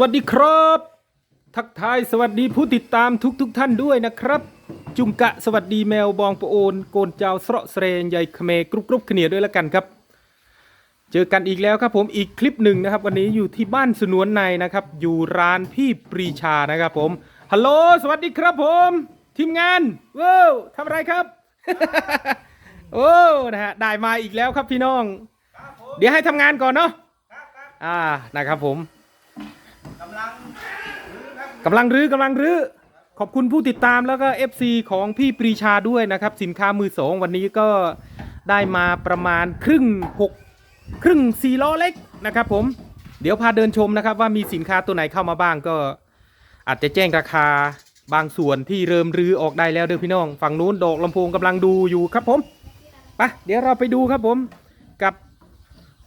วัสดีครับ ทักทายสวัสดีผู้ติดตามทุกๆทท่านด้วยนะครับ จุงกะสวัสดีแมวบองปะโอนโกนเจ้าสระเสรงใหญ่เขเมกรุบกรุบเขเนียด้วยแล้วกันครับ เจอกันอีกแล้วครับผมอีกคลิปหนึ่งนะครับ วันนี้อยู่ที่บ้านสนวนในนะครับ อยู่ร้านพี่ปรีชานะครับผมฮัลโหลสวัสดีครับผม ทีมงานว้าวทำอะไรครับ โอ้นะฮะได้มาอีกแล้วครับพี่น้อง เดี๋ยวให้ทำงานก่อนเนาะอ่านะครับผมกำลัง กำลังรื้อกำลังรื้อขอบคุณผู้ติดตามแล้วก็ FC ของพี่ปรีชาด้วยนะครับ สินค้ามือสองวันนี้ก็ได้มาประมาณครึ่งหกครึ่งสี่ล้อเล็กนะครับผมเดี๋ยวพาเดินชมนะครับว่ามีสินค้าตัวไหนเข้ามาบ้างก็ อาจจะแจ้งราคาบางส่วนที่เริ่มรื้อออกได้แล้วเด้อพี่น้อง ฝั่งนู้นดอกลำโพงกำลังดูอยู่ครับผมไปเดี๋ยวเราไปดูครับผมกับ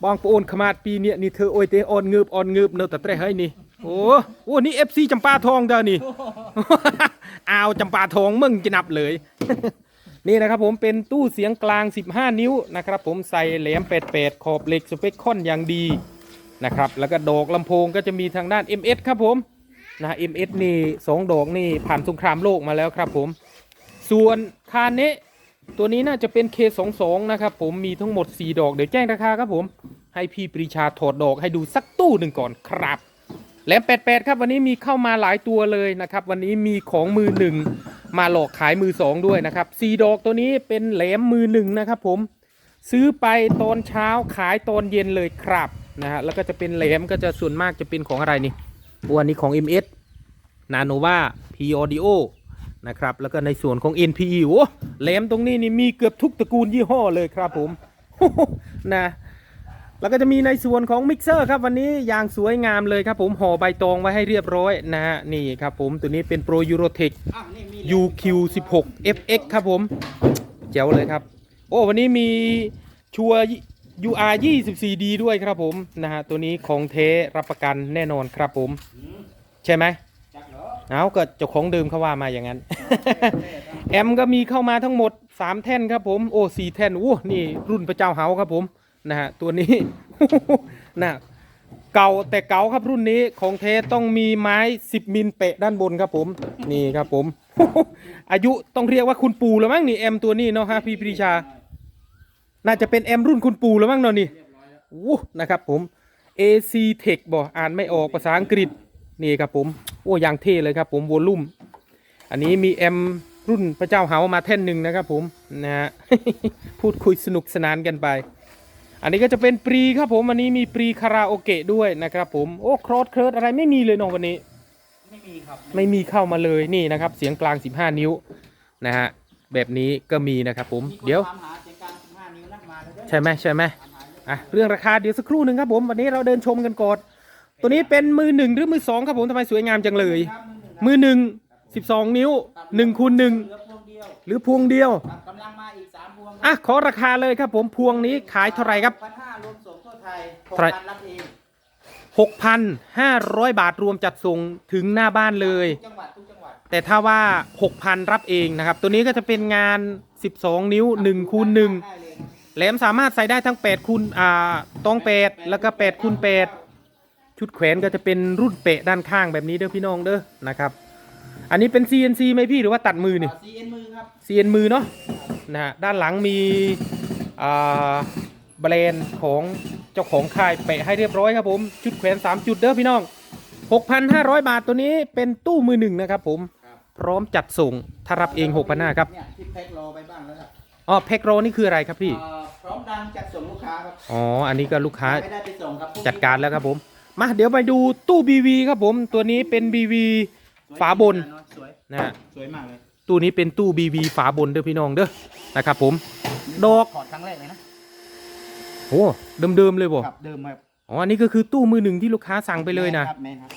บองปโอนขมาดปีเนี้ยนี่เธอโอยเตออนเงืบออนเงืบเนอะแต่เตะให้นี่ โอ้โอ้นี่เอฟซีจำปาทองเด้อนี่ อ้าวจำปาทองมึงจะนับเลย นี่นะครับผมเป็นตู้เสียงกลาง 15 นิ้วนะครับผมใส่แหลม 88 ขอบเหล็กสเปคคอนอย่างดีนะครับแล้วก็ดอกลำโพงก็จะมีทางด้าน MS ครับผมนะ MS นี่สองดอกนี่ผ่านสงครามโลกมาแล้วครับผม ส่วนคาเนะตัวนี้น่าจะเป็น K22 นะครับผมมีทั้งหมด 4 ดอกเดี๋ยวแจ้งราคาครับผม ให้พี่ปรีชาถอดดอกให้ดูสักตู้หนึ่งก่อนครับ ลม88 ครับวันนี้มีเข้ามาหลายตัวเลยนะครับ วันนี้มีของมือหนึ่งมาหลอกขายมือสองด้วยนะครับสี่ดอกตัวนี้เป็นแหลมมือหนึ่งนะครับ ผมซื้อไปตอนเช้าขายตอนเย็นเลยครับนะฮะแล้วก็จะเป็นแหลมก็จะส่วนมากจะเป็นของอะไรนี่วันนี้ของ MS Nanova P Audio นะครับแล้วก็ในส่วนของ NPE โอ้แหลมตรงนี้นี่มีเกือบทุกตระกูลยี่ห้อเลยครับผมนะ แล้วก็จะมีในส่วนของมิกเซอร์ครับวันนี้อย่างสวยงามเลยครับผมห่อใบตองไว้ให้เรียบร้อยนะฮะนี่ครับผมตัวนี้เป็น Pro Eurotech อ้าวนี่มี UQ16 FX ครับผม เจ๋วเลยครับ โอ้วันนี้มีชัวร์ UR 24D ด้วยครับผมนะฮะตัวนี้ของเทรับประกันแน่นอนครับผม ใช่ไหมจักเหรอเอาก็เจ้าของเดิมเขาว่ามาอย่างนั้น แอมก็มีเข้ามาทั้งหมด 3 แท่นครับผม โอ้สี่แท่นโอ้นี่รุ่นพระเจ้าเฮาครับผม นะฮะตัวนี้ นะเก่าแต่เก่าครับรุ่นนี้ของเทต้องมีไม้ 10 มิลเปะด้านบนครับผม นี่ครับผม อายุต้องเรียกว่าคุณปู่แล้วมั้งนี่แอมตัวนี้เนาะฮะพี่ปรีชา น่าจะเป็นแอมรุ่นคุณปู่แล้วมั้งเนาะนี่โอ้นะครับผม AC Tech บ่อ่านไม่ออกภาษาอังกฤษนี่ครับผมโอ้อย่างเท่เลยครับผมวอลลุ่ม อันนี้มีแอมรุ่นพระเจ้าเฮามาแท่นหนึ่งนะครับผมนะฮะพูดคุยสนุกสนานกันไป อันนี้ก็จะเป็นปรีครับผมอันนี้มีปรีคาราโอเกะด้วยนะครับผมโอ้ครอสเคิร์ดอะไรไม่มีเลยเน้องวันนี้ ไม่มีครับไม่มีเข้ามาเลยนี่นะครับ เสียงกลาง 15 นิ้วนะฮะแบบนี้ก็มีนะครับผมมีคนเดี๋ยวถามหาเสียงกลาง15นิ้วนักมาแล้วเด้อใช่ไหมใช่ไหมถามหาเยอะอะเรื่องราคาเดี๋ยวสักครู่หนึ่งครับผมวันนี้เราเดินชมกันก่อนตัวนี้เป็นมือหนึ่งหรือมือสองครับผมทำไมสวยงามจังเลยครับมือหนึ่งครับมือหนึ่ง12นิ้ว1คูณหนึ่ง เหลือพวงเดียวหรือพวงเดียว ครับกำลังมาอีกสามพวงอะขอราคาเลยครับผมพวงนี้ขายเท่าไหร่ครับ พันห้ารวมส่งทั่วไทยหกเท่าไหร่ พันรับเอง6,500 บาทรวมจัดส่งถึงหน้าบ้านเลย ทุกจังหวัดทุกจังหวัดแต่ถ้าว่า 6,000 รับเองนะครับ ตัวนี้ก็จะเป็นงาน 12 นิ้ว1คูณ1ได้เลยครับแหลมสามารถใส่ได้ทั้ง8คูณอ่าตอง 8 แล้วก็8คูณ8 ชุดแขวนก็จะเป็นรุ่นเปะด้านข้างแบบนี้เด้อพี่น้องเด้อนะครับ อันนี้เป็น CNC ไหมพี่หรือว่าตัดมือนี่ ซีเอ็นมือครับ CN มือเนาะนะฮะด้านหลังมีอ่าแบรนด์ของเจ้าของค่ายเปะให้เรียบร้อยครับผม ชุดแขวน 3 จุดเด้อพี่น้อง 6,500 บาทตัวนี้เป็นตู้มือหนึ่งนะครับผม ครับพร้อมจัดส่งถ้ารับเอง6,500ครับเนี่ยที่แพ็ครอไปบ้างแล้วครับอ๋อแพ็กโรนี่คืออะไรครับพี่เอ่อพร้อมดังจัดส่งลูกค้าครับอ๋ออันนี้ก็ลูกค้า ไม่ได้ไปส่งครับพรุ่งนี้จัดการแล้วครับผม มาเดี๋ยวไปดูตู้ BV ครับผม ตัวนี้เป็น BV สวย ฝาบนสวยนะฮะสวยมากเลยตู้นี้เป็นตู้ BV ฝาบนเด้อพี่น้องเด้อนะครับผม ดอกถอดครั้งแรกเลยนะโอ้เดิมๆเลยบ่ครับเดิมครับอ๋ออันนี้ก็คือตู้มือหนึ่งที่ลูกค้าสั่งไปเลยนะครับแมนครับ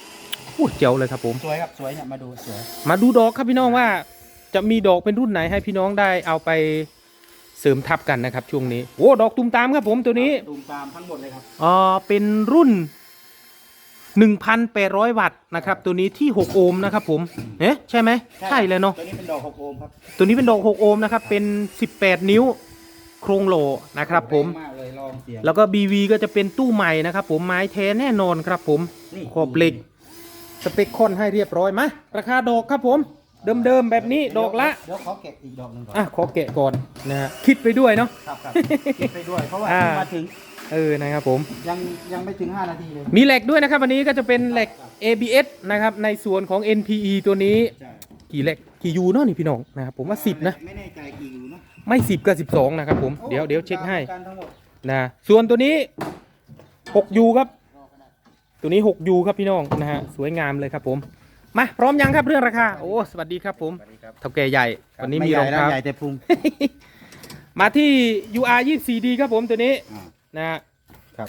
โอ้เจ๋วเลยครับผมสวยครับสวยเนี่ยมาดูสวยมาดูดอกครับพี่น้องว่า จะมีดอกเป็นรุ่นไหนให้พี่น้องได้เอาไปเสริมทับกันนะครับช่วงนี้โอ้ดอกตุมตามครับผมตัวนี้ ตูมตามทั้งหมดเลยครับอ่าเป็นรุ่น 1,800 วัตต์นะครับตัวนี้ที่ 6 โอห์มนะครับผมเอ๊ะใช่ไหมใช่เลยเนาะตัวนี้เป็นดอกหกโอห์มครับตัวนี้เป็นดอก 6 โอห์มนะครับเป็น 18 นิ้วโครงโหลนะครับผมแงมากเลยลองเสียงแล้วก็ BV ก็จะเป็นตู้ใหม่นะครับผมไม้แท้แน่นอนครับผมนี่ขอบเหล็กสเปคคอนให้เรียบร้อยไหมราคาดอกครับผม เดิมๆแบบนี้ดอกละ เดี๋ยวขอแกะอีกดอกหนึ่งก่อนอะขอแกะก่อนนะฮะคิดไปด้วยเนาะ ครับครับคิดไปด้วยเพราะว่าอ่า มาถึง เออนะครับผม ยังยังไม่ถึง 5 นาทีเลย มีเหล็กด้วยนะครับวันนี้ก็จะเป็นเหล็ก ABS นะครับในส่วนของ NPE ตัวนี้ใช่กี่เหล็กกี่ยูเนาะนี่พี่น้องนะครับผมว่า 10 นะ ไม่แน่ใจกี่อยู่เนาะไม่10กับ12 นะครับผม เดี๋ยวเดี๋ยวเช็คให้การทั้งหมดนะส่วนตัวนี้6ยูครับ ตัวนี้6ยูครับพี่น้องนะฮะสวยงามเลยครับผมมาพร้อมยังครับเรื่องราคาโอ้สวัสดีครับผมสวัสดีครับเท่าแก่ใหญ่วันนี้มีรองไใหญ่เท้านะใหญ่แต่พุง มาที่ UR 24D ครับผมตัวนี้ อ่า นะฮะครับ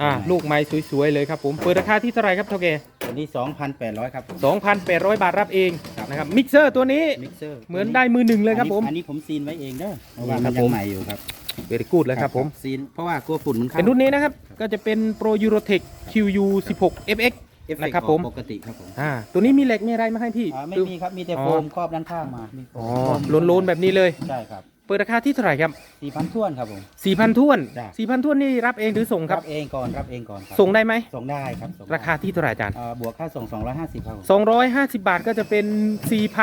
อ่าลูกไม้สวยๆเลยครับผมเปิดราคาที่เท่าไหร่ครับเท่าแก่ตัวนี้ 2,800 ครับ2,800 บาทรับเองครับ นะครับมิกเซอร์ตัวนี้มิกเซอร์เหมือนได้มือหนึ่งเลยครับผม อันนี้ผมซีนไว้เองเด้อเพราะว่าครัมันบยัผงม ใหม่อยู่ครับเวรีกูดเลยครับผม ซีนเพราะว่ากลัวฝุ่นมันเข้าเป็นรุ่นนี้นะครับ ก็จะเป็น Pro Eurotech QU 16 FX เอฟเฟกต์นะครับผม ปกติครับผมอ่าตัวนี้มีเหล็กมีอะไรมาให้พี่ อ่าไม่คือมีครับมีแต่อ๋อโฟมครอบด้านข้างมามีโฟอ๋อมโลนๆแบบนี้เลย ใช่ครับ เปิดราคาที่เท่าไหร่ครับ4,000ท้วนครับผม4,000ท้วนจ้ะ4,000ท้วนนี่รับเองหรือส่งครับเองก่อนรับเองก่อนครับส่งได้ไหม ส่งได้ครับส่งได้ราคาที่เท่าไหร่อาจารย์อ่าบวกค่าส่ง 250ครับผม250 บาทก็จะเป็น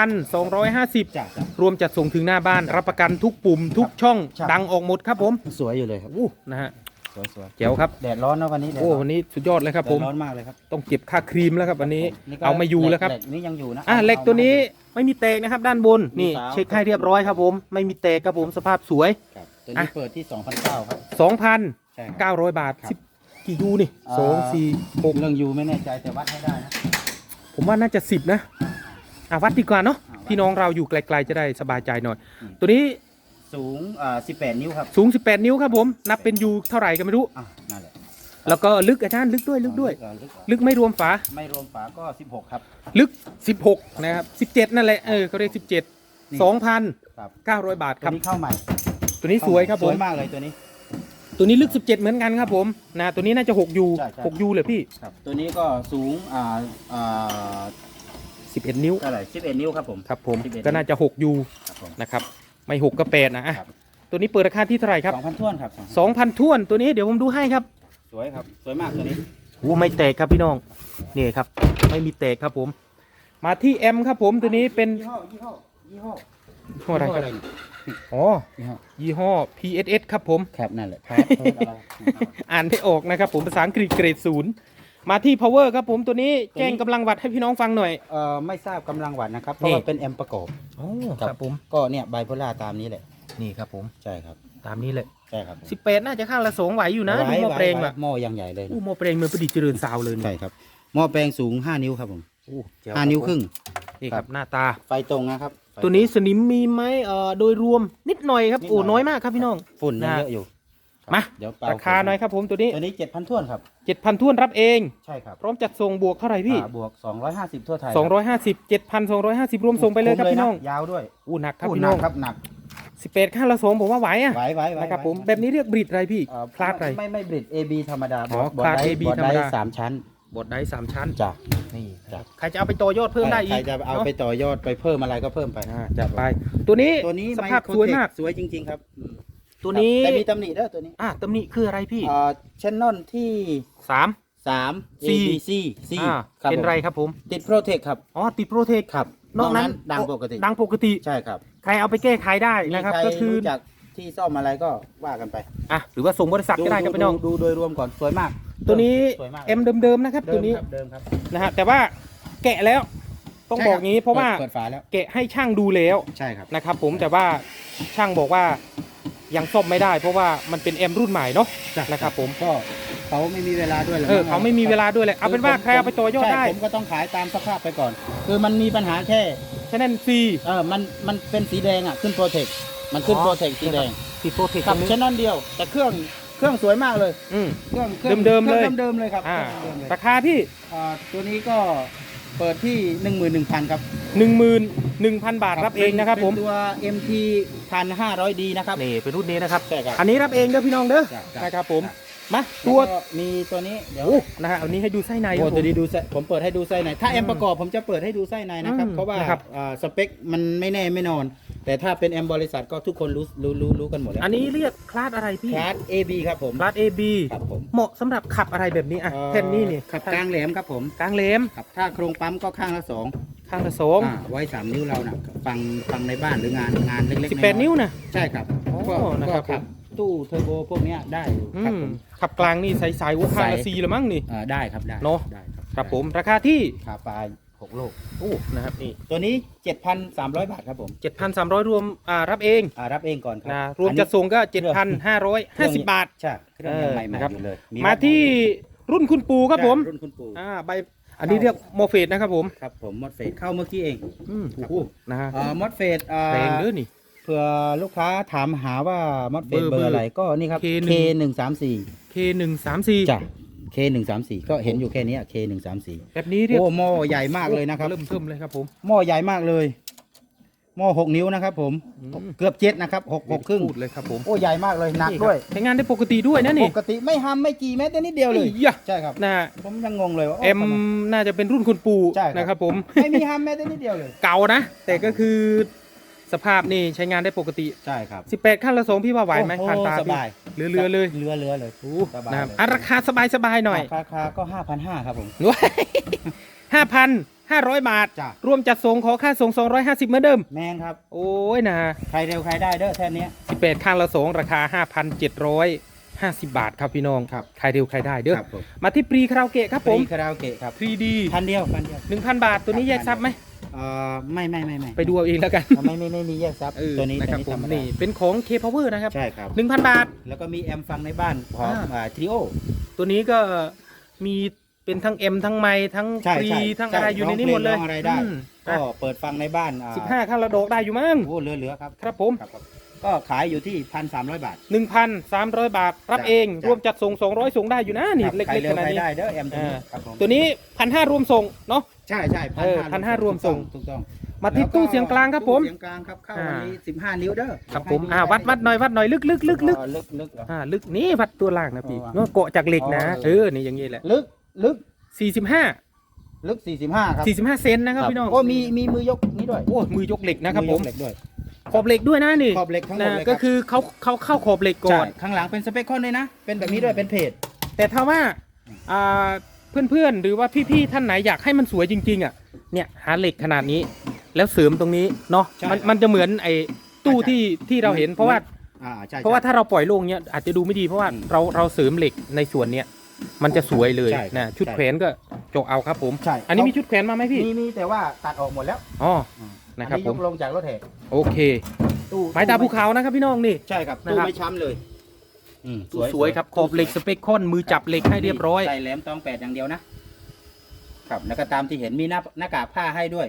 4,250 จ้ะจ้ะ รวมจัดส่งถึงหน้าบ้านรับประกันทุกปุ่มทุกช่อง ใช่ ดังออกหมดครับผม สวยอยู่เลยครับ อู้นะฮะ สวยสวยเจ๋วครับ แดดร้อนนะวันนี้แดดโอ้ร้อนวันนี้สุดยอดเลยครับผม แดดร้อนมากเลยครับต้องเก็บค่าครีมแล้วครับวันนี้ นี่ก็เอาไม่อยู่แล้วครับ เหกนี่ยังอยู่นะอะเหล็กตัวนี้ไม่มีแตกนะครับ ด้านบนมีนี่สาว เช็คให้เรียบร้อยครับผม ไม่มีแตกครับผมสภาพสวย ครับ ตัวอะนี้เปิดที่2,900ครับ 2,900 ใช่ครับ บาทครับสิบกี่ยูนี่อ่า สองสี่หกเรื่องยูไม่แน่ใจแต่วัดให้ได้นะ ผมว่าน่าจะสิบนะอะวัดดีกว่าเนาะอ่าวัดพี่น้องเราอยู่ไกลๆจะได้สบายใจหน่อย อืม ตัวนี้ สูงอ่า18 นิ้วครับสูง 18 นิ้วครับผม นับเป็นยูเท่าไหร่ก็ไม่รู้ อะนั่นแหละแล้วก็ลึกอาจารย์ลึกด้วยลึกด้วย อ่าลึกอะลึกไม่รวมฝา ไม่รวมฝาก็ 16 ครับ ลึก 16 นะครับ 17 นั่นแหละ เออเขาเรียก 17นี่2,900ครับบาทตัควรับ นี้เข้าใหม่ตัวนี้สวยครับผสวม ยมากเลยตัวนี้ ตัวนี้ลึก 17 เหมือนกันครับผมนะตัวนี้น่าจะ6ยูใช่ใช่ 6ยูเลยพี่ ครับ ตัวนี้ก็สูงอ่าอ่า11 นิ้ว เท่าไหร่11 นิ้วครับผม ครับผม 11ก็น่าจะ6ยูครับผม นะครับ ไม่6ก็8นะอะครับ ตัวนี้เปิดราคาที่เท่าไหร่ครับ2,000ท้วนครับ2,000 2,000ท้วนตัวนี้เดี๋ยวผมดูให้ครับสวยครับ สวยมากตัวนี้โอ้ไม่แตกครับพี่น้องนี่ครับ ไม่มีแตกครับผม มาที่แอมครับผมตัวนี้เป็นยี่ห้อยี่ห้อยี่ห้อยี่ห้ออะไรครับยี่อ๋อห้อยี่ห้อ PSS ครับผม ครับนั่นแหละครับอะไรอ่านไม่ออกนะครับผมภาษาอังกฤษเกรดศูนย์ มาที่ power ครับผมตัวนี้แจ้งกำลังวัดให้พี่น้องฟังหน่อย เอ่อไม่ทราบกำลังวัดนะครับ เพราะนี่ว่าเป็นแอมป์ประกอบโอ้ครับผมก็เนี่ยไบโพล่าตามนี้แหละ นี่ครับผมใช่ครับตามนี้เลยใช่ครับ18น่าจะข้างละสองไหวอยู่นะไว้ดูหม้อเปลงไว้ว่ะหม้อยังใหญ่เลยอู้หม้อเปลงเมืองประดิษฐ์เจริญซาวเลยนี่ใช่ครับหม้อแปลงสูง 5 นิ้วครับผมอู้แจ๋5นิ้วครึ่งนี่คครัรับบหน้าตา ไฟตรงนะครับไฟตัวนี้สนิมมีไหมเอ่อโดยรวมนิดหน่อยครับนิดหน่โอ้อยน้อยมากครับพี่น้องฝุ่นยังนะเยอะอยู่ครับ มาเดี๋ยวเป่าราคาหน่อยครับผมตัวนี้ตัวนี้7,000ท้วนครับ7,000ท้วนรับเอง ใช่ครับพร้อมจัดส่งบวกเท่าไหร่พี่อ่าบวก250ทั่วไทย250 7,250รวมส่งไปเลยครับพี่น้องยาวด้วยอู้หนักครับพูดพี่หน้นัอกงครับหนัก18ข้างละสองผมว่าไหวอะไหวไหวไหวนะครับไหวผมแบบนี้เรียกบริดอะไรพี่เอ่อคลาดอะไรไม่ไม่บริด AB ธรรมดาอ๋อบอคลาดได AB บอธรรมไดดาสามชั้นบดได้สามชั้นจ้ะนี่จ้ะใครจะเอาไปต่อยอดเพิ่มได้อีใครกจะเอานะไปต่อยอดไปเพิ่มอะไรก็เพิ่มไปอ่าจัดไป ตัวนี้ตัวนี้สภาพ Microtech สวยมากสวยจริง ๆ ครับ ตัวนี้แต่มีตำหนิเด้อตัวนี้อะตำหนิคืออะไรพี่เอ่อชแนลที่สาม3 C ABC C อ่าครับเป็นไรผมครับผม ติดโปรเทคครับอ๋อติดโปรเทค ครับนอกนั้นดังปกติ ดังปกติ ใช่ครับใครเอาไปแก้ไขได้มีนะครับ ใครก็คือ รู้จักที่ซ่อมอะไรก็ว่ากันไปอะ หรือว่าส่งบริษัทก็ได้ครับพี่น้อง ดูโดยรวมก่อนสวยมากตัวนี้สวยมากเอ็มเดิมๆนะครับเดิตัวมนี้ครับเดิมครับนะฮะแต่ว่าแกะแล้วต้องบอกงี้เพราะว่าเปิดฝาแล้วแกะให้ช่างดูแล้วใช่ครับ นะครับผมแต่ว่าช่างบอกว่า ยังซ่อมไม่ได้ เพราะว่ามันเป็นแอมรุ่นใหม่เนาะนะครับผมก็เขาไม่มีเวลาด้วยหรเออเขาไม่มีเวลาด้วยเลยเอาเป็นว่าใครเอาไปต่อยอดได้ใช่ผมก็ต้องขายตามสภาพไปก่อน คือมันมีปัญหาแค่ฉะนั้นซีเออมันมันเป็นสีแดงอะขึ้นโปรเทคมันขึ้นอ๋อโปรเทคสีแดงติดโปรเทคกัตบรงนี้ชแนลเดียวแต่เครื่องเครื่องสวยมากเลยอืมเครื่องครื่องเดิมๆเลยครื่องเดิมๆเลยครับอ่าเครื่องเดิมๆเลยราคาที่อ่าตัวนี้ก็ เปิดที่ 11,000 ครับ11,000 บาทรับเองนะครับผม เป็นตัว MT 1,500D นะครับ นี่เป็นรุ่นนี้นะครับ ใช่ครับ อันนี้รับเองเด้อพี่น้องเด้อ จ้ะจ้ะ นะครับผมจ้ะ มาตัวแล้ก็มีตัวนี้เดี๋ยวโอ้นะฮะอันนี้ให้ดูไส้ในคโอ้รับผตัวม นี้ดูไส้ผมเปิดให้ดูไส้ในถ้าแอมอืมประกอบผมจะเปิดให้ดูไส้ในนะครับ อืมเพราะว่านะครับ อ่าสเปคมันไม่แน่ไม่นอน แต่ถ้าเป็นแอมบริษัทก็ทุกคนรู้รู้รู้รู้กันหมดแล้วอันนี้เรียกคลาสอะไรพี่ คลาส AB ครับผม คลาส AB ครับผม เหมาะสำหรับขับอะไรแบบนี้อะอ่อแท่นนี้นี่ขับกลางแหลมครับผมกลางเลมครับถ้าโครงปั๊มก็ข้างละสองข้างละสองอ่าไว้สามนิ้วเรานะฟังฟังในบ้านหรืองานงานเล็กๆสิบแปดอยๆนิ้วนะ ใช่ครับโอ้ก็นะครับ ก็ขับ ตู้เทอร์โบพวกเนี้ยได้อยู่อืครับมผม ขับกลางนี่ใสสายๆโอ้ข้างละใสซีละมั้งนี่ อ่าได้ครับได้เนอะ ได้ครับผมราคาที่ขาปลายหกโลก โอ้นะครับนี่ตัวนี้ 7,300 บาทครับผม7,300 รวมอ่ารับเองอ่ารับเองก่อนครันะบรวมอันนี้ จัดส่งก็ เครื่อง 7,550 บาท ใช่เครื่องยังใหม่เออนะครับๆอยู่เลยมาที่รุ่นคุณปูครับผมรุ่นคุณปู่ อ่าใบอันนี้เรียกโมเฟสนะครับผมครับผมมอดเฟดเข้าเมื่อกี้เองอืมครับโอ้โหนะฮะ อ่ามอดเฟดอ่าแรงเด้อนี่ เผื่อลูกค้าถามหาว่ามอดเฟดเบอร์เบอร์อะไรก็นี่ครับ K1 K134 K134 จ้ะ K134 ก็เห็นอยู่แค่เนี้ย K134 แบบนี้เรียกโอ้หม้อใหญ่มากเลยนะครับ เริ่มเทิมเลยครับผม หม้อใหญ่มากเลย หม้อหกนิ้วนะครับ ผม อืม เกือบเจ็ดนะครับหกหกครึ่ง พูดเลยครับผมโอ้ใหญ่มากเลยหนักนี่ด้วยครับใช้งานได้ปกติด้วยนะนี่ปกติไม่ห้ามไม่จีแม้แต่นิดเดียวเลยอ้ยะใช่ครับนะฮะผมยังงงเลยว่าโเอ็มทำไน่าจะเป็นรุ่นคุณปู่ใช่ครับ นะครับผม ไม่มีห้ามแม้แต่นิดเดียวเลย เก่านะ แต่ก็คือ สภาพนี่ใช้งานได้ปกติ ใช่ครับ18 ขั้นละสองพี่ว่าไหวไหมโอ้โผ่านตาสพี่บายเรือเรือๆเลยเรือเรือเลยโอ้สบายนะครับเลยอะราคาสบายสบายๆหน่อยราคาก็ห้าพันห้าครับผมห้าพันห้าร้อยบาท จ้ะ รวมจัดส่งขอค่าส่ง 250เหมือนเดิม แมนครับ โอ้ยนะใครเร็วใครได้เด้อแท่นี้18ข้างละสองราคา 5,750 บาทครับพี่น้องครับ ใครเร็วใครได้เด้อครับผมมาที่ปรีคาราโอเกะครับผมฟรีคาราโอเกะครับ 3D พันเดียวพันเดียว 1,000 บาทตัวนี้แยกซับไหม เอ่อไม่ไม่ไม่ไม่ไปดูเอาเองแล้วกันเอาไม่ไม่ไม่มีแยกซับเออตัวนี้นะครับตัวผมธรรมดานี่เป็นของ K Power นะครับ ใช่ครับ 1,000 บาท แล้วก็มีแอมฟังในบ้านของอ่า ทริโอ ตัวนี้ก็มีเป็นทั้ง M ทั้งไมค์ทั้งใช่ปรีใช่ทั้งใช่อะไรอยู่ในนี้ร้หองเพลงมดเลยร้องอะไรได้ อืมก็เปิดฟังในบ้านอ่าสิบห้าข้างละดอกได้อยู่มั้ง โอ้เหลือเหลือครับครับผมครับครับก็ขายอยู่ที่พันสามร้อยบาท 1,300 บาท รับจ้ะเองจ้ะ รวมจัดส่ง 200 ส่งได้อยู่นะนี่ครับเล็กใครๆเร็ขวนาดใครนี้ ได้เด้อแอมตัวนี้อ่า ครับผมตัวนี้พันห้ารวมส่งเนาะ ใช่ใช่เออ1,500รวมส่ง ถูกต้องมาที่ตู้เสียงกลางครับผม ตู้เสียงกลางครับเข้าวันนี้สิบห้านิ้วเด้อครับผมอ่าวัดวัดหน่อยวัดหน่อยลึกลึกลึกลึกอ๋อลึกลึกเหรอ อ่าลึกนี่วัดตัวล่างนะพี่อ๋อเนาะเกาะจากเหล็กนะ อ๋อ เออนี่อย่างงี้แหละลึกลึก45ลึกสี่สิบห้าครับ45เซนนะครับพี่น้องโอ้มีมีมือยกนี้ด้วยโอ้มือยกเหล็กนะครับผมอเหล็กด้วยขอบเหล็กด้วยนะนี่ขอบเหล็กทั้งหมดนะเลยครับก็คือเขาเขาเข้าขอบเหล็กก่ใช่อนข้างหลังเป็นสเปคคอนเลยนะ เป็นแบบนี้ด้วยเป็นเพจแต่ถ้าว่าอ่า เพื่อนๆ หรือว่าพี่ๆท่านไหนอยากให้มันสวยจริง ๆ อะ เนี่ยหาเหล็กขนาดนี้ แล้วเสริมตรงนี้เนาะใช่มันครับมันจะเหมือนไอ้ตู้ที่ที่เราเห็น เพราะว่าอ่าใช่เพราะว่าถ้าเราปล่อยโล่งเนี้ยอาจจะดูไม่ดีเพราะว่าอืมเราเราเสริมเหล็กในส่วนเนี้ยมันจะสวยเลยใช่ครับนะชุดใช่ แขวนก็จกเอาครับผม ใช่อันนี้มีชุดแขวนมาไหมพี่มีมีแต่ว่าตัดออกหมดแล้วอ๋ออืมนะครับอัผมยกลงจากรถแห่โอเคตู้ไม้ตาภูเขานะครับพี่น้องนี่ ใช่ครับนะตู้ครับ ไม่ช้ำเลย อืมสวยครับขอบเหล็กสเปคคอนมือจับเหล็กให้เรียบร้อย ใส่แหลมตองแปดอย่างเดียวนะ ครับแล้วก็ตามที่เห็นมีหน้าหน้ากากผ้าให้ด้วย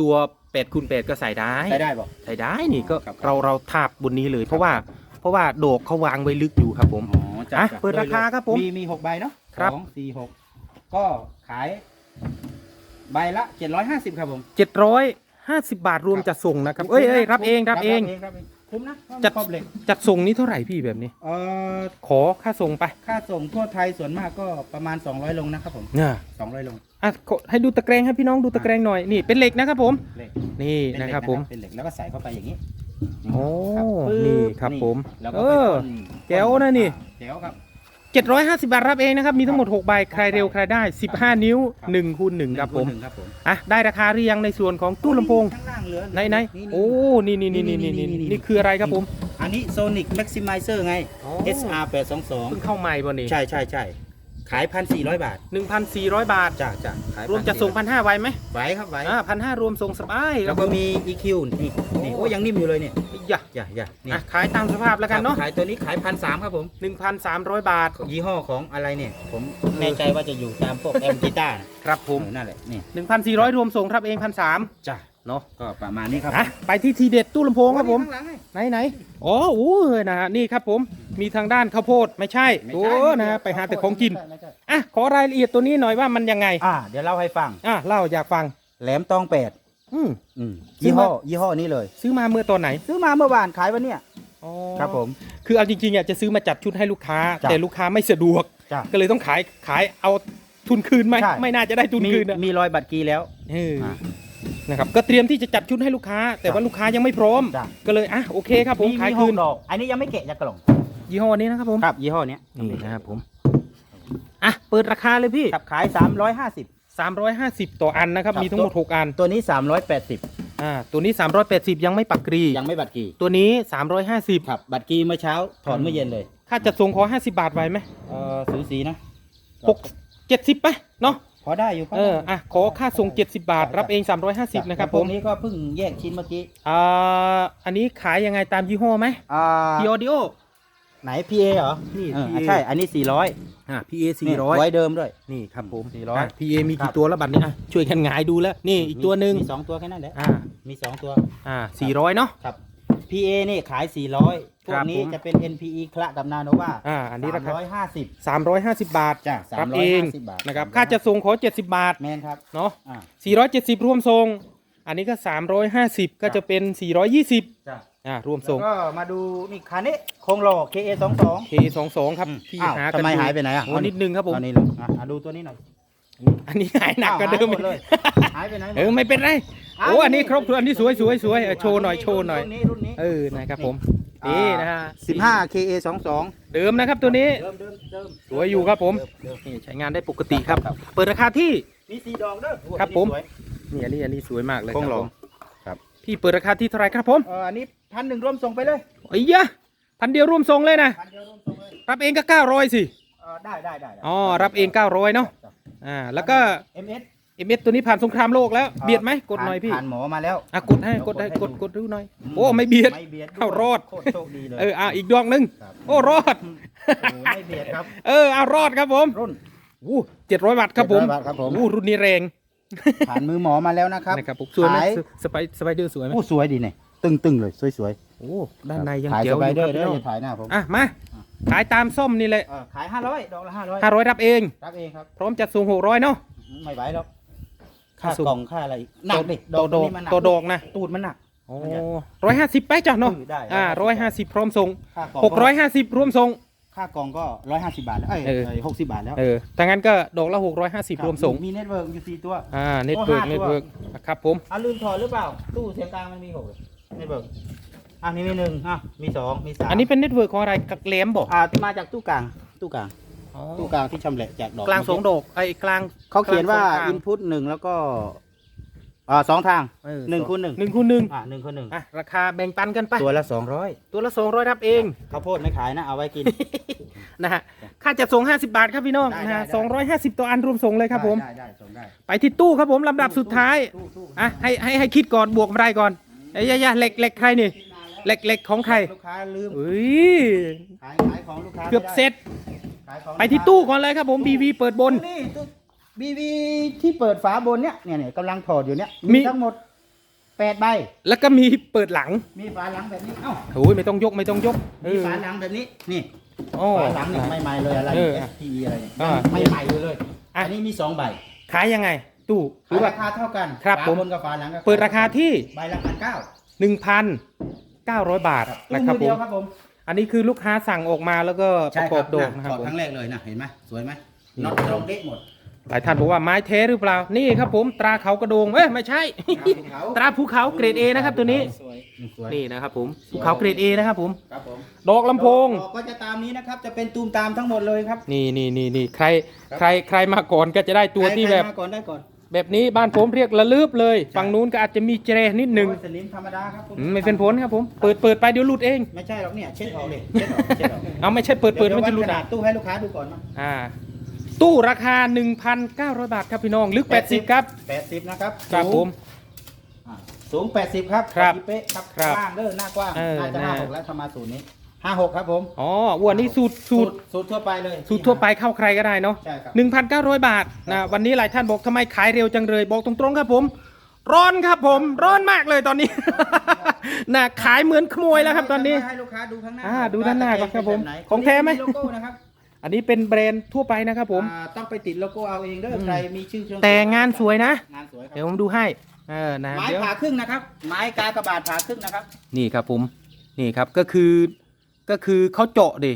ตัว8คูณ8ก็ใส่ได้ ใส่ได้บอก ใส่ได้นี่ก็ครับ เราเราทาบบนนี้เลย เพราะว่าเพราะว่าโดกเขาวางไว้ลึกอยู่ครับผม อ๋อจัอะจัเปิดราคาครับผมมีมีหกใบเนาะครับ สองสี่หกก็ขาย ใบละเจ็ดร้อยห้าสิบครับผม750 บาทรวมจัดส่งนะครับ เอ้ยเอ้ยรับเองรับเอง รับเอง คุ้มนะจัด ครบเหล็กจัดส่งนี้เท่าไหร่พี่แบบนี้ เอ่อขอค่าส่งไปค่าส่งทั่วไทยส่วนมากก็ประมาณ 200 ลงนะครับผมเนี่ย200ลงอะขอให้ดูตะแกรงให้พี่น้องดูตะแกรงหน่อยนี่เป็นเหล็กนะครับผม เหล็กนี่เป็นเหล็นะกครับผม เป็นเหล็กแล้วก็ใส่เข้าไปอย่างนี้โอ้ครับปึ๊บนี่ครับผมแล้วก็เอไปอพ่นแจ๋วนะนี่ แจ๋วครับ 750 บาทรับเองนะครับ มีทั้งหมด 6 ใบ ใครเร็วใครได้ 15 นิ้วครับ1คูณ1ครับผมหนึ่งครับผมอะได้ราคาหรือยังในส่วนของตู้ลำโพงข้างล่างเหลือไหนไหนโอ้นี่นี่นี่นี่นี่นี่นี่คืออะไรครับผม อันนี้ Sonic Maximizer ไงอ๋อ SR เพิ่ง822เข้าใหม่บ่นี่ใช่ใช่ใช่ ขาย1,400บาท1,400 บาท จ้าจ้าขายรวมจะส่งพันห้าไว้ไหมไหวครับไหวอ่าพันห้ารวมส่งสบายคแล้รัวบก็ผมมี EQ นี่นี่โอ้ยังนิ่มอยู่เลยเนี่ยอย่าอย่าอย่านี่อะขายตามสภาพแล้วกันเนาะขายตัวนี้ขายพันสามครับผม1,300 บาท ยี่ห้อของอะไรเนี่ย ผมแน่ใจว่าจะอยู่ตามพวกแอมกีตาร์ครับผมนั่นแหละนี่1,400 รวมส่งครับเอง1,300จ้า เนาะก็ประมาณนี้ครับอะไปที่ทีเด็ดตู้ลำโพงครับผม ข้างหลังให้ไหนไหนอ๋ออู้ยนะฮะนี่ครับผม มีทางด้านข้าวโพดไม่ใช่ไม่โอ้ใช่นะฮะไปหาแต่ของกินไม่ใช่ไม่ใช่อะขอรายละเอียดตัวนี้หน่อยว่ามันยังไง อ่า เดี๋ยวเล่าให้ฟัง อะเล่าอยากฟัง แหลมตองแปดอืม อืมซื้ยี่อห้มาอยี่ห้อนี้เลย ซื้อมาเมื่อตอนไหนซื้อมาเมื่อวานขายวันเนี้ยอ๋อครับผม คือเอาจริงๆอะจะซื้อมาจัดชุดให้ลูกค้า จ้ะ แต่ลูกค้าไม่สะดวก จ้ะ ก็เลยต้องขายขายเอาทุนคืนไหมใช่ ไม่น่าจะได้ทุนมีคืนนะมีรอยบัตรกีแล้ว เอออะ นะครับก็เตรียมที่จะจัดชุดให้ลูกค้า แต่ว่าลูกค้ายังไม่พร้อม จ้ะ ก็เลยอะโอเคครับผมขายหคืกนดอก อันนี้ยังไม่แกะจากกล่องยี่ห้อนี้นะครับผมครับยี่ห้อเนี้ยนี่นะครับผมอะเปิดราคาเลยพี่ ครับขาย 350 350 ต่ออันนะครับครับ มีทั้งหมด6อันตัวนี้ 380 อ่าตัวนี้ 380 ยังไม่ปักกรี ยังไม่บัตรกีตัวนี้ 350 ครับบัตรกีเมื่อเช้าถอนเมื่อเย็นเลยค่าจัดส่งขอ 50 บาทไว้ไหมเออสูสีนะ หกเจ็ดสิบไปเนาะพ อได้อยู่พอเอได้ออะขอค่าส่ง 70 บาท รับเอง 350 นะครับพผวมกนี้ก็เพิ่งแยกชิ้นเมื่อกี้อ่าอันนี้ขายยังไงตามยี่ห้อไหมอ่าพีออดิโอไหน PA เหรอนี่เออ PA อะใช่ อันนี้ 400อ่า PA นี่ไว้เดิมด้วย นี่ครับผม400อะ PA มีครักี่บ ตัวแล้วบัตรนี้อะช่วยกันหงายดูแล้ว นี่อีกตัวหนึ่งมีสองตัวแค่นั้นแหละอ่ามีสองตัว อ่า400 เนาะครับ PA นี่ขาย 400พ วครักบนี้ผมจะเป็น NPE คละกับนาโนวาอ่าอันนี้ราคา150 350บาทจ้ะรับเอง350บาทนะครับค่าจะส่งขอ70บาทแมนครับเนาะอ่า470รวมส่งอันนี้ก็350ก็จะเป็น420จ้ะอ่ารวมแล้ส่วงก็มาดูนี่คันนี้โครงหล่อ KA 22 K22 ครับอืมที่อ้าวหาทำไมกันหายไปไหนอะโอ้นิดนึงครับผมอันนี้เลยอะอะดูตัวนี้หน่อยอันนี้หายหนักกว่าอ้เดิมหยหมดเลยหายไปไหนหมดเออไม่เป็นไรอ้าวโอ้อันนี้นี่ครบถ้วนอันนี้สวยสวยสวยเออโชว์หน่อยโชว์หน่อยรุ่นนี้รุ่นนี้เออนะครับผม นี่นะฮะ15 KA 22เดิมนะครับตัวนี้ เดิมเดิมเดิมสวยอยู่ครับผมเดิเดิมนี่ใช้งานได้ปกติครับ เปิดราคาที่ มีสีดอกเด้อโอ้ครับอันนี้ผม สวยนี่อันนี้อันนี้สวยมากเลยโครงหล่อผมครับ พี่เปิดราคาที่เท่าไหรครับผมเอออันนี้พันหนึ่งรวมส่งไปเลยไอ้ยะพันเดียวรวมทรงเลยนะ พันเดียวรวมส่งเลยรับเองก็900สิ เออได้ได้ได้ได้อ๋อ รับเอง900เนาะ อ่า แล้วก็ MS เอ็มเอสตัวนี้ผ่านสงครามโลกแล้วเบียดไหมกดหน่อยพี่ผ่านหมอมาแล้วอะกดให้กดให้กดกดดูหน่อยโอ้ไม่เบียดไม่เบียดด้วยเข้ารอดโคตรโชคดีเลยเอออะอีกดวงหนึ่งครับโอ้รอดโอ้โหไม่เบียดครับเออเอารอดครับผมรุ่นอู้เจ็ดร้อยวัตต์ครับผม700วัตต์ครับผมอู้รุ่นนี้แรงผ่านมือหมอมาแล้วนะครับนะครับผมสวยไหมขายสไปสไปเดอร์สวยไหมโอ้สวยดีเนี่ยตึงตึงๆเลยสวยสวยโอ้ด้านในยังขายเจ๋สวอไปยู่เดคอรับร์เด้พี่อน้องอย่าถ่ายหน้าผมอะมาขายตามส้มนี่แหละเออขายห้าร้อยดอกละห้าร้อยห้าร้อยรับเองรับเองครับพร้อมจัดส่งหกร้อยเนาะไม่ไหวหรอก ค่าค่าส่ง กล่องค่าอะไรอีกหนักดิตัวดอกนี้มันหนักตัวดอกนะตูดมันหนัก โอ้ร้อยห้าสิบไปจ้ะเนาะอือได้ อ่าร้อยห้าสิบพร้อมส่งค่ากล่องหกร้อยห้าสิบรวมส่ง ค่ากล่องก็ร้อยห้าสิบบาทแล้วเอ้ยเออ หกสิบบาทแล้วเออถ้างั้นก็ดอกละหกร้อยห้าสิบรวมส่ง มีเน็ตเวิร์กอยู่สี่ตัว อ่าเน็ตเวิร์กโอ้ห้าเน็ตตัวเวิร์กครับผม อะลืมถอดหรือเปล่า ตู้เสียงกลางมันมีหกเน็ตเวิร์กอะนี่มีหนึ่งอะมีสองมีสามอันนี้เป็นเน็ตเวิร์กของอะไรกับแหลมบอกอ่ามาจากตู้กลางตู้กลาง ตู้กลางที่ชำแหละจากดอกกลางสองดอกไอ้กลางเขาเขียนว่า กลางสองทางอินพุตหนึ่งแล้วก็อ่าสองทางเออ หนึ่งคูณหนึ่งหนึ่งคูณหนึ่งอ่าหนึ่งคูณหนึ่งอะราคาแบ่งปันกันไป ตัวละสองร้อยตัวละสองร้อยรับเอง ข้าวโพดไม่ขายนะเอาไว้กิน นะฮะ ค่าจัดส่ง 50 บาทครับพี่น้องได้นะฮะได้ได้250ต่ออันรวมส่งเลยครับผมได้ได้ส่งได้ไปที่ตู้ครับผมลำดับสุดท้าย ตู้ตู้อะให้ให้ให้คิดก่อนบวกมาได้ก่อนไอ้ยยะเหล็กเหล็กใครนี่เหล็กเหล็กของใครลูกค้าลืมเฮ้ยขายขายของลูกค้าเกือบไม่ได้เสร็จขายของ ไปที่ตู้ก่อนเลยครับผม BV เปิดบน นี่ตู้บีวีที่เปิดฝาบนเนี่ยเนี่ยเนี่ยกำลังถอดอยู่เนี่ยมีมี ทั้งหมดแปดใบ แล้วก็มีเปิดหลังมีฝาหลังแบบนี้ เอ้า โอ้ยไม่ต้องยกไม่ต้องยกเอมีอฝาหลังแบบนี้ นี่โอ้ฝาหลังเนี่ยไม่ใหม่เลยอะไรเออ S P อะไรเนี่ยอ่าไม่ใหม่เลยเลย อะ อันนี้มีสองใบขายยังไง ตู้หขารืยอว่า ราคาเท่ากันครับฝาผมบนกับฝาหลังก็เปิดราคาที่ ใบละพันเก้า1,900 บาทตู้นะคมืรับอผเดียวมครับผม อันนี้คือลูกค้าสั่งออกมาแล้วก็ประกอบดอกนะนะคถรัอบดผม ครั้งแรกเลยนะเห็นไหมสวยไหมนี่ น็อตตรงเด๊ะหมดหลายท่านบอกว่าไม้เทหรือเปล่า นี่ครับผมตราเขากระโดง เอ้ยไม่ใช่ตราภูเขาเกรด A นะครับตัวนี้ สวยสวยนี่นะครับผมภูเขาเกรด A นะครับผม ครับผมดอกลำโพง ดอกก็จะตามนี้นะครับ จะเป็นตูมตามทั้งหมดเลยครับนี่นี่นี่นี่ใครครับใครใครมาก่อนก็จะได้ตัวที่ใครแบบมาก่อนได้ก่อน แบบนี้บ้านผมเรียกระลืบเลย ฝั่งนู้นก็อาจจะมีเจรนิดหนึ่งโอ้ยสนิมธรรมดาครับผอืมไม่เป็นผลครับผม เปิดเปิดไปเดี๋ยวหลุดเอง ไม่ใช่หรอกเนี่ยเช็ดออกเลยเช็ดออกเช็ดออกเอาไม่ใช่เปิดเปิดมันจะหลุดขนาอะดตู้ให้ลูกค้าดูก่อนนะอ่า ตู้ราคา 1,900 บาทครับพี่น้องลึก 80 ครับ แปดสิบนะครับครับผม อ่าสูง80ครับครับพอดีเป๊ะครับครับ กว้างเด้อหน้ากว้างเออน่าจะน่าห้าหกแล้วทำมาสูตรนี้ ห้าหกครับผมอ๋ออ้วนนี่สูตรสูตรสูตรทั่วไปเลยสูตรทั่วไปเข้าใครก็ได้เนาะใช่ครับ1,900บาทนะวันนี้หลายท่านบอกทำไมขายเร็วจังเลย บอกตรงๆครับผม ร้อนครับผมร้อนมากเลยตอนนี้นะขายเหมือนขโมยแล้วครับตอนนี้ให้ลูกค้าดูข้างหน้าอ่าดูด้านหน้าก่อนครับผมว่าตะเกงเป็นแบบนของแท้ไหมโลโก้นะครับอันนี้เป็นแบรนด์ทั่วไปนะครับผมอ่าต้องไปติดโลโก้เอาเองเด้อใครมีชื่อเครื่องแต่งานสวยนะงานสวยคเดี๋ยวรับผมดูให้เออนะไม้เดี๋ยวผ่าครึ่งนะครับไม้กากระบาดผ่าครึ่งนะครับ นี่ครับผมนี่ครับก็คือ ก็คือเขาเจาะดิ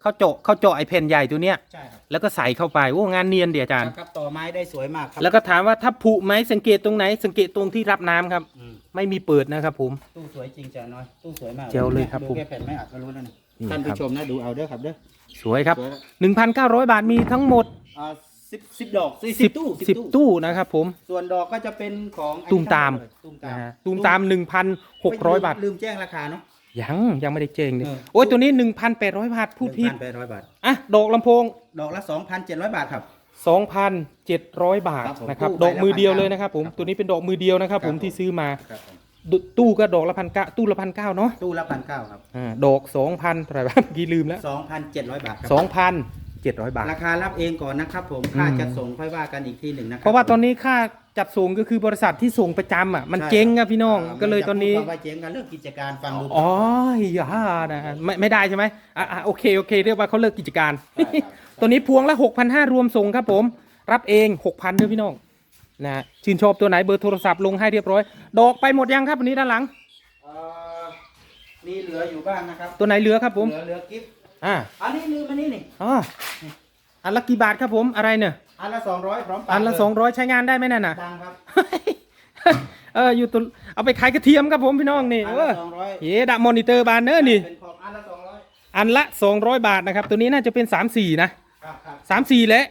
เขาเจาะเขาเจาะไอ้แผ่นใหญ่ตัวเนี้ยใช่ครับแล้วก็ใส่เข้าไปโอ้งานเนียนเดียอาจารย์ ครับต่อไม้ได้สวยมากครัแล้วก็ถามว่าถ้าผุไหมสังเกตตรงไหน สังเกตตรงที่รับน้ำครับ อืมไม่มีเปิดนะครับผม ตู้สวยจริงจ้ะน้อยตู้สวยมากเจ๋วเลยครับดูผมแค่แผ่นไม่อัดก็รู้แล้วนะนี่ท่านครัผู้บชมนะดูเอาเด้อครับเด้อสวยครับ สวยแล้ว1,900 บาทมีทั้งหมด อ่าสิบสิบดอกสิบตู้10 10ตู้นะครับผม ส่วนดอกก็จะเป็นของไอ้ตูมตามตูมตานะมฮะตูมตาม 1,600 บาท ลืมแจ้งราคาเนาะ ยังยังไม่ได้เจงเลยเออ โอ้ยตัวนี้1,800บาทพูดผิด แปดร้อยบาท อะ ดอกลำโพง ดอกละสองพันเจ็ดร้อยบาทครับ 2,700 บาทครับผมนะครับตู้ดอกมือเดียวใบละเลยนะครับผมครับตัวนี้เป็นดอกมือเดียวนะครับครับผมผม ที่ซื้อมาครับผมดตู้ก็ดอกละพันเก้าตู้ละพันเก้าเนาะตู้ละพันเก้าครับอ่าดอก2,000เท่าไหร่บ้างกี่ลืมแล้ว สองพันเจ็ดร้อยบาทครับ 2,700 บาท ราคารับเองก่อนนะครับผมอืมค่าจัดส่งค่อยว่ากันอีกทีหนึ่งนะครัเพราะว่าตอนนี้ค่าจัดส่งก็คือบริษัทที่ส่งประจำอะมันใช่เจ๊งครับพี่น้องาก็เลยไม่ตอนนี้จะพูดว่าเจ๊งกันเลิกกิจการฟังดูอ๋ออย่านะไม่ไม่ได้ใช่ไหมอะอะโอเคโอเค เรียกว่าเขาเลิกกิจการ ใช่ครับ ตัวนี้พวงละ6,500รวมส่งครับผม รับเอง 6,000ด้วยพี่น้องนะฮะชื่นชอบตัวไหนเบอร์โทรศัพท์ลงให้เรียบร้อย ดอกไปหมดยังครับวันนี้ด้านหลัง เอ่อมีเหลืออยู่บ้างนะครับตัวไหนเหลือครับผม เหลือเหลือกิฟต์ อ่าอันนี้ลืมอันนี้นี่อ๋ออันละกี่บาทครับผมอะไรเนี่ยอันละสองร้อยพร้อมปาอันละเยสองร้อยใช้งานได้ไหมนั่นน่ะดังครับเอออยู่ตัวเอาไปขายกระเทียมครับผมพี่น้องนี่อันเอละอสองร้อยเย่ดับมอนิเตอร์บานเนอร์นี่เป็นของอันละสองร้อยอันละ200บาทนะครับ ตัวนี้น่าจะเป็น3 4นะครับครับ3 4แหละ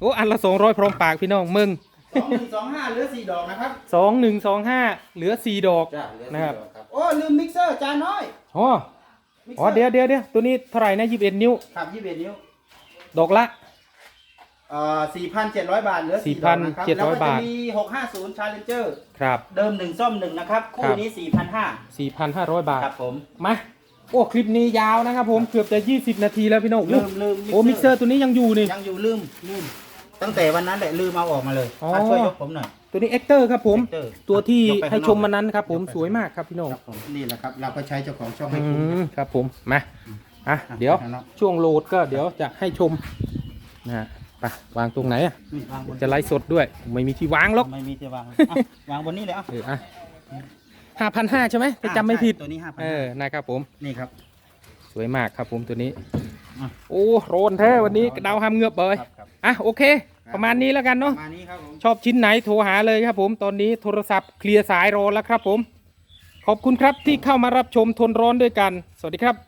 โอ้อันละ200พร้อมปากพี่น้องมึงสองหนึ่งสองห้าเหลือสี่ดอกนะครับ2 1 2 5เหลือ4ดอกจ้าเหลือนะสี่ครับดอกครับโอ้ลืมมิกเซอร์จานน้อยอ๋อมิกซ อ๋อร์เดี๋ยวเดี๋ยวเดี๋ยวตัวนี้เท่าไหร่นะ21นิ้ว ครับยี่สิบเอ็ดนิ้วดอกละเอ่อสี่พันเจ็ดร้อยบาทเหลือสี่ดอกนะครับ4,700แล้วก็บาจะทมีหกห้าศูนย์ชาเลนเจอร์ครับ เดิมหนึ่งซ่อมหนึ่งนะครับ คู่ครับนี้สี่พันห้า4,500บาทครับผมมาโอ้คลิปนี้ยาวนะครับผมเกือบจะ 20 นาทีแล้วพี่น้องลืมลืมโอ้มิกเซอร์ตัวนี้ยังอยู่นี่ยังอยู่ลืมลืม ตั้งแต่วันนั้นแหละลืมเอาออกมาเลยอ๋ออะช่วยยกผมหน่อยตัวนี้เอ็กเตอร์ครับผม Hector ตัวที่ยกไปให้ข้างนอกชมมันนั้นครับผมยกไปสวยมากครับพี่น้องครับผมนี่แหละครับ เราก็ใช้เจ้าของช่องอืให้คุ้มมครับผมมาอะเดี๋ยวข้างนอก ช่วงโหลดก็เดี๋ยวจะให้ชมนะฮะไปวางตรงไหนอะนี่วางบนจะไลฟ์สดด้วย ไม่มีที่วางหรอกไม่มีที่วางอะวางบนนี้เลยอะเอออะห้าพันห้าใช่ไหมถ้าจำไม่ผิด ใช่ตัวนี้ห้าพันเออนะครับผม นี่ครับ สวยมากครับผมตัวนี้ อะ โอ้โรนแท้วันนี้ดาวหามเงือบเลย ครับครับ อะโอเค ประมาณนี้แล้วกันปเนาะระมาณนี้ครับผมชอบชิ้นไหนโทรหาเลยครับผม ตอนนี้โทรศัพท์เคลียร์สายรอแล้วครับผม ขอบคุณครับที่เข้ามารับชมทนร้อนด้วยกัน สวัสดีครับ